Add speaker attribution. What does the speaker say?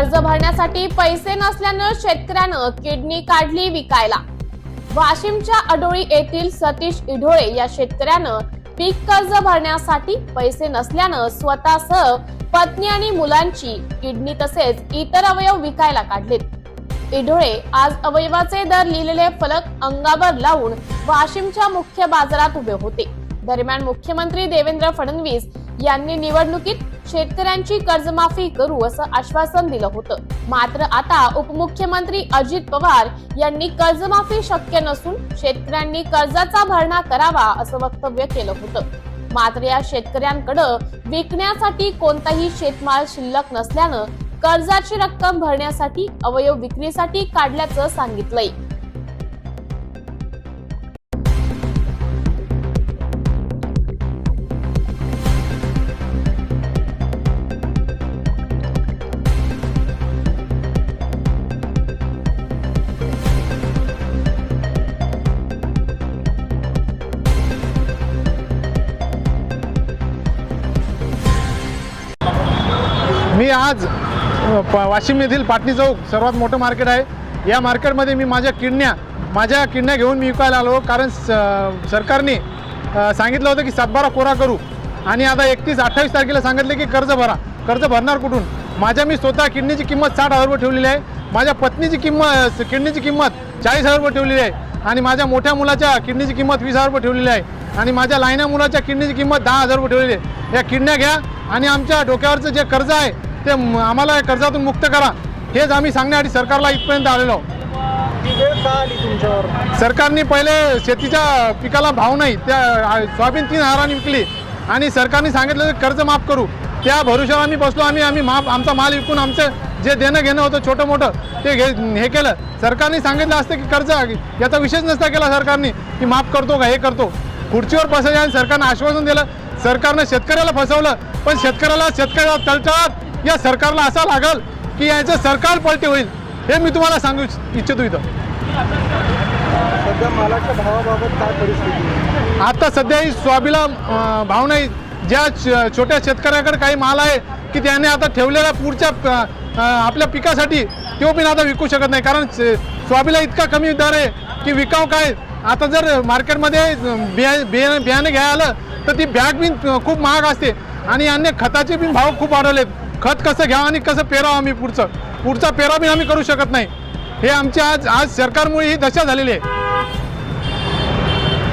Speaker 1: कर्ज भरण्यासाठी पैसे नसल्यानं शेतकऱ्यानं किडनी काढली विकायला. वाशिमच्या अडोळी येथील सतीश इढोळे या शेतकऱ्यानं पीक कर्ज भरण्यासाठी पैसे नसल्यानं स्वतःसह पत्नी आणि मुलांची किडनी तसेच इतर अवयव विकायला काढलेत. इढोळे आज अवयवाचे दर लिहिलेले फलक अंगावर लावून वाशिमच्या मुख्य बाजारात उभे होते. दरम्यान मुख्यमंत्री देवेंद्र फडणवीस यांनी निवडणुकीत शेतकऱ्यांची कर्जमाफी करू असं आश्वासन दिलं होतं. मात्र आता उपमुख्यमंत्री अजित पवार यांनी कर्जमाफी शक्य नसून शेतकऱ्यांनी कर्जाचा भरणा करावा असं वक्तव्य केलं होतं. मात्र या शेतकऱ्यांकडं विकण्यासाठी कोणताही शेतमाल शिल्लक नसल्यानं कर्जाची रक्कम भरण्यासाठी अवयव विक्रीसाठी काढल्याचं सांगितलंय.
Speaker 2: मी आज प- वाशिम येथील पाटणी चौक सर्वात मोठं मार्केट आहे. या मार्केटमध्ये मी माझ्या किडण्या माझ्या किडण्या घेऊन मी विकायला आलो कारण स- सरकारने सांगितलं होतं की सातबारा कोरा करू. आणि आता एकतीस अठ्ठावीस तारखेला सांगितलं की कर्ज भरा. कर्ज भरणार कुठून? माझ्या मी स्वतः किडनीची किंमत साठ हजार रुपये ठेवलेली आहे. माझ्या पत्नीची किंमत किडनीची किंमत चाळीस हजार रुपये ठेवलेली आहे. आणि माझ्या मोठ्या मुलाच्या किडनीची किंमत वीस हजार रुपये ठेवलेली आहे. आणि माझ्या लायना मुलाच्या किडनीची किंमत दहा हजार रुपये ठेवलेली आहे. या किडण्या घ्या आणि आमच्या डोक्यावरचं जे कर्ज आहे ते आम्हाला या कर्जातून मुक्त करा. हेच आम्ही सांगण्यासाठी सरकारला इथपर्यंत आलेलो सरकारने पहिले शेतीच्या पिकाला भाव नाही त्या सोयाबीन तीन हजारांनी विकली. आणि सरकारने सांगितलं कर्ज माफ करू. त्या भरोशावर आम्ही बसलो आम्ही आम्ही माफ आमचा माल विकून आमचं जे देणं घेणं होतं छोटं मोठं ते घे हे केलं. सरकारने सांगितलं असतं की कर्ज याचा विषयच नसता केला सरकारने की माफ करतो का हे करतो. खुर्चीवर बसायचं आणि सरकारनं आश्वासन दिलं. सरकारनं शेतकऱ्याला फसवलं पण शेतकऱ्याला शेतकऱ्याला तळतळात या सरकारला असा लागल की याचं सरकार पलटे होईल हे मी तुम्हाला सांगू इच्छितो इथं.
Speaker 3: सध्या मालाच्या भावाबाबत काय परिस्थिती आहे?
Speaker 2: आता सध्या ही सोयाबीला अं, भाव नाही ज्या छोट्या शेतकऱ्याकडे काही माल आहे की त्याने आता ठेवलेल्या पुढच्या आपल्या पिकासाठी तो पण आता विकू शकत नाही. कारण स- सोयाबीला इतका कमी दर आहे की विकाव काय? आता जर मार्केटमध्ये बिया बिया बियाणे घ्यायला आलं तर ती बॅग बिन खूप महाग असते. आणि अन्य खताचे बिन भाव खूप वाढवलेत खत कसं घ्यावं आणि कसं पेरावं आम्ही पुढचं? पुढचा पेरा बिन आम्ही करू शकत नाही. हे आमच्या आज आज सरकारमुळे ही दशा झालेली आहे.